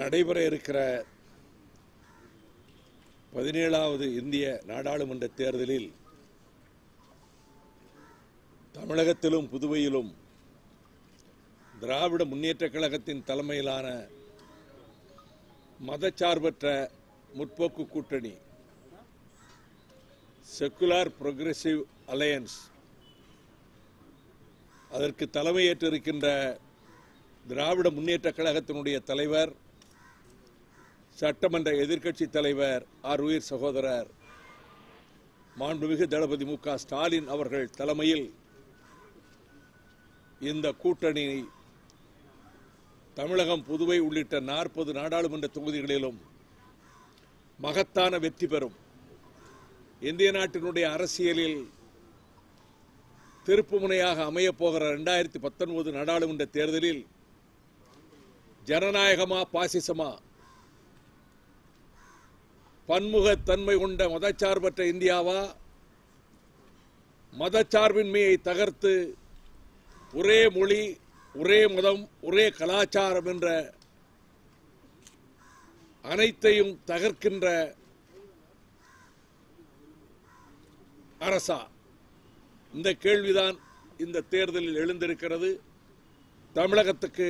நடைபெற இருக்கிற பதினேழாவது இந்திய நாடாளுமன்ற தேர்தலில் தமிழகத்திலும் புதுவையிலும் திராவிட முன்னேற்றக் கழகத்தின் தலைமையிலான மதச்சார்பற்ற முற்போக்கு கூட்டணி செக்குலார் புரோகிரசிவ் அலையன்ஸ் அதற்கு தலைமையேற்றிருக்கின்ற திராவிட முன்னேற்றக் கழகத்தினுடைய தலைவர் சட்டமன்ற எதிர்க்கட்சி தலைவர் ஆர் உயிர் சகோதரர் மாண்புமிகு தளபதி மு ஸ்டாலின் அவர்கள் தலைமையில் இந்த கூட்டணி தமிழகம் புதுவை உள்ளிட்ட நாற்பது நாடாளுமன்ற தொகுதிகளிலும் மகத்தான வெற்றி பெறும். இந்திய நாட்டினுடைய அரசியலில் திருப்புமுனையாக அமையப் போகிற இரண்டாயிரத்தி பத்தொன்பது நாடாளுமன்ற தேர்தலில் ஜனநாயகமா பாசிசமா பன்முகத்தன்மை கொண்ட மதச்சார்பற்ற இந்தியாவா? மதச்சார்பின்மையை தகர்த்து ஒரே மொழி ஒரே மதம் ஒரே கலாச்சாரம் என்ற அனைத்தையும் தகர்க்கின்ற அரசா? இந்த கேள்விதான் இந்த தேர்தலில் எழுந்திருக்கிறது. தமிழகத்துக்கு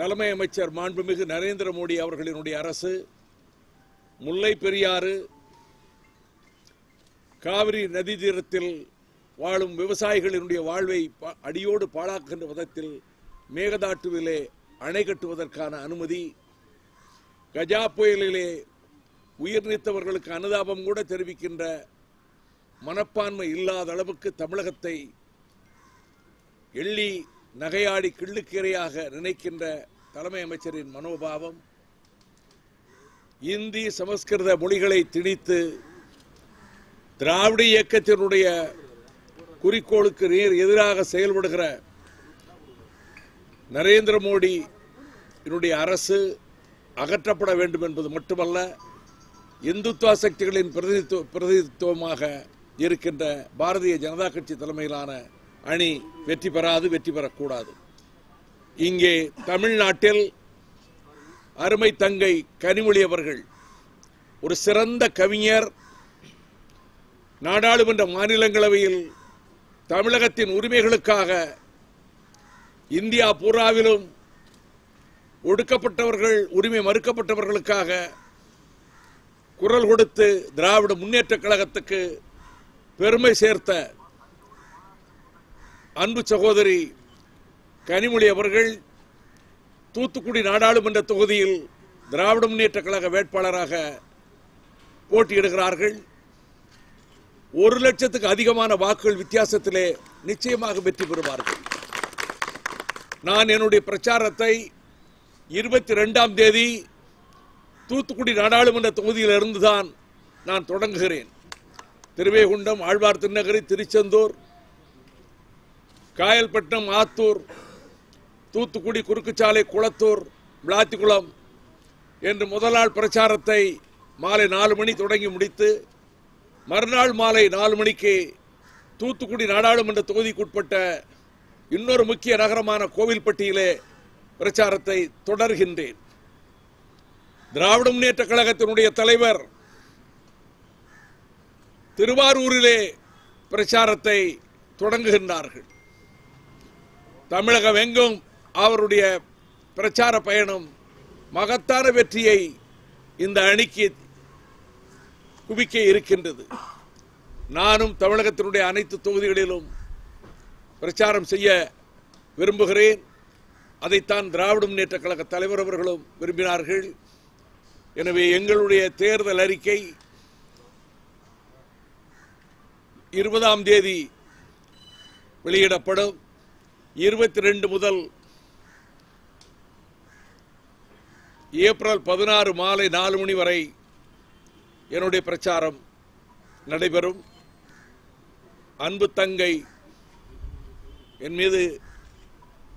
தலைமை அமைச்சர் மாண்புமிகு நரேந்திர மோடி அவர்களினுடைய அரசு முல்லை பெரியாறு காவிரி நதி தீரத்தில் வாழும் விவசாயிகளினுடைய வாழ்வை பா- அடியோடு பாழாக்குகின்ற விதத்தில் மேகதாட்டுவிலே அணை கட்டுவதற்கான அனுமதி கஜா புயலிலே உயிர் நீத்தவர்களுக்கு அனுதாபம் கூட தெரிவிக்கின்ற மனப்பான்மை இல்லாத அளவுக்கு தமிழகத்தை எள்ளி நகையாடி கிள்ளுக்கீரையாக நினைக்கின்ற தலைமை அமைச்சரின் மனோபாவம் இந்தி சமஸ்கிருத மொழிகளை திணித்து திராவிட இயக்கத்தினுடைய குறிக்கோளுக்கு நேர் எதிராக செயல்படுகிற நரேந்திர மோடி என்னுடைய அரசு அகற்றப்பட வேண்டும் என்பது மட்டுமல்ல இந்துத்துவ சக்திகளின் பிரதிநிதித்துவ பிரதிநிதித்துவமாக இருக்கின்ற பாரதிய ஜனதா கட்சி தலைமையிலான அணி வெற்றி பெறாது வெற்றி பெறக்கூடாது. இங்கே தமிழ்நாட்டில் அருமை தங்கை கனிமொழி அவர்கள் ஒரு சிறந்த கவிஞர் நாடாளுமன்ற மாநிலங்களவையில் தமிழகத்தின் உரிமைகளுக்காக இந்தியா பூராவிலும் ஒடுக்கப்பட்டவர்கள் உரிமை மறுக்கப்பட்டவர்களுக்காக குரல் கொடுத்து திராவிட முன்னேற்றக் கழகத்துக்கு பெருமை சேர்த்த அன்பு சகோதரி கனிமொழி அவர்கள் தூத்துக்குடி நாடாளுமன்ற தொகுதியில் திராவிட முன்னேற்ற கழக வேட்பாளராக போட்டியிடுகிறார்கள். ஒரு லட்சத்துக்கு அதிகமான வாக்குகள் வித்தியாசத்திலே நிச்சயமாக வெற்றி பெறுவார்கள். நான் என்னுடைய பிரச்சாரத்தை இருபத்தி ரெண்டாம் தேதி தூத்துக்குடி நாடாளுமன்ற தொகுதியிலிருந்து தான் நான் தொடங்குகிறேன். திருவேகுண்டம் ஆழ்வார் திருநகரி திருச்செந்தூர் காயல்பட்டினம் ஆத்தூர் தூத்துக்குடி குறுக்குச்சாலை குளத்தூர் விளாத்திக்குளம் என்று முதல் நாள் பிரச்சாரத்தை மாலை நாலு மணி தொடங்கி முடித்து மறுநாள் மாலை நாலு மணிக்கு தூத்துக்குடி நாடாளுமன்ற தொகுதிக்குட்பட்ட இன்னொரு முக்கிய நகரமான கோவில்பட்டியிலே பிரச்சாரத்தை தொடர்கின்றேன். திராவிட முன்னேற்ற கழகத்தினுடைய தலைவர் திருவாரூரிலே பிரச்சாரத்தை தொடங்குகின்றார்கள். தமிழகம் எங்கும் அவருடைய பிரச்சார பயணம் மகத்தான வெற்றியை இந்த அணிக்கு குவிக்க இருக்கின்றது. நானும் தமிழகத்தினுடைய அனைத்து தொகுதிகளிலும் பிரச்சாரம் செய்ய விரும்புகிறேன். அதைத்தான் திராவிட முன்னேற்ற கழக தலைவர் அவர்களும் விரும்பினார்கள். எனவே எங்களுடைய தேர்தல் அறிக்கை இருபதாம் தேதி வெளியிடப்படும். இருபத்தி ரெண்டு முதல் ஏப்ரல் பதினாறு மாலை நாலு மணி வரை என்னுடைய பிரச்சாரம் நடைபெறும். அன்பு தங்கை என் மீது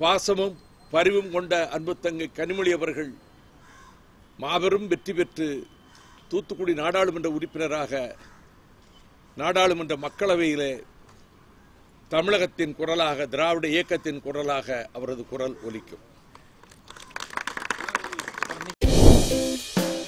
பாசமும் பரிவும் கொண்ட அன்பு தங்கை கனிமொழி அவர்கள் மாபெரும் வெற்றி பெற்று தூத்துக்குடி நாடாளுமன்ற உறுப்பினராக நாடாளுமன்ற மக்களவையிலே தமிழகத்தின் குரலாக திராவிட இயக்கத்தின் குரலாக அவரது குரல் ஒலிக்கும்.